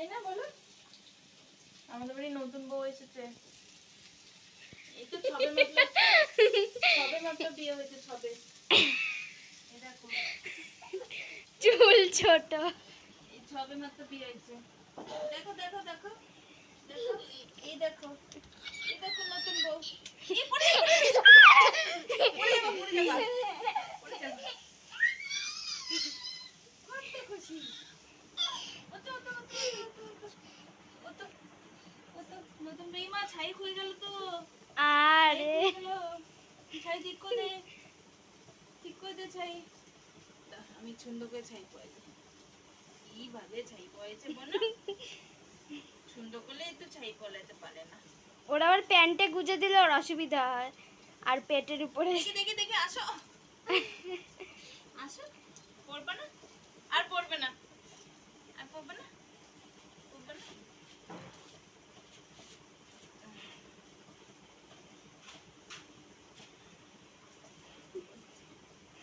তাই না বলো আমাদের বাড়ি নতুন বউ এসেছে। চুল ছোট। দেখো দেখো দেখো। দেখো এই দেখো। ছাই হয়ে গেল তো। আরে। ছাই ঠিক করে ঠিক করে ছাই। আমি সুন্দর করে ছাই পয়ে দিই কীভাবে ছাই পয়েছে বলো? সুন্দর করলে তো ছাই পলাতে পারে না। ওরা আবার প্যান্টে গুজে দিলে ওর অসুবিধা হয়। আর পেটের উপরে। দেখি দেখে দেখি আসো। আসো পড়বে না আর পড়বে না আর পড়বে না পড়বে না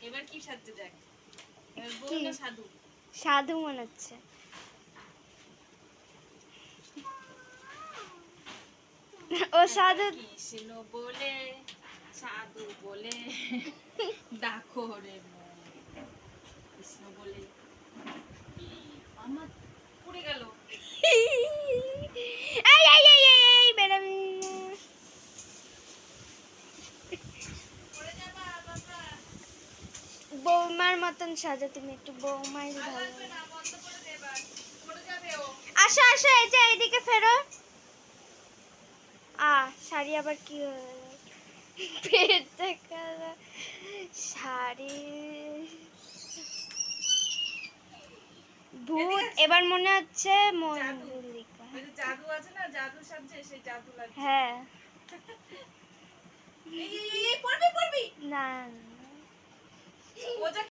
এবার কি সাজছে দেখ? বউ না সাধু? সাধু মনে হচ্ছে। ও সাধু। কৃষ্ণ বলে সাধু বলে দেখো রে মন। কৃষ্ণ বলে আমার পড়ে গেল এই এই এই এই এই বেরাবি পড়ে যাবা বাবা বৌমার মতন সাজা তুমি একটু বৌমাই ভালো। আসো আসো এই যে এইদিকে ফেরো। আ শাড়ি আবার কি হয়ে গেল পেট দেখা শাড়ি। ভূত এবার মনে হচ্ছে মঞ্জুলিকা জাদু। আছে না জাদু সাজছে সেই জাদু লাগছে। হ্যাঁ। না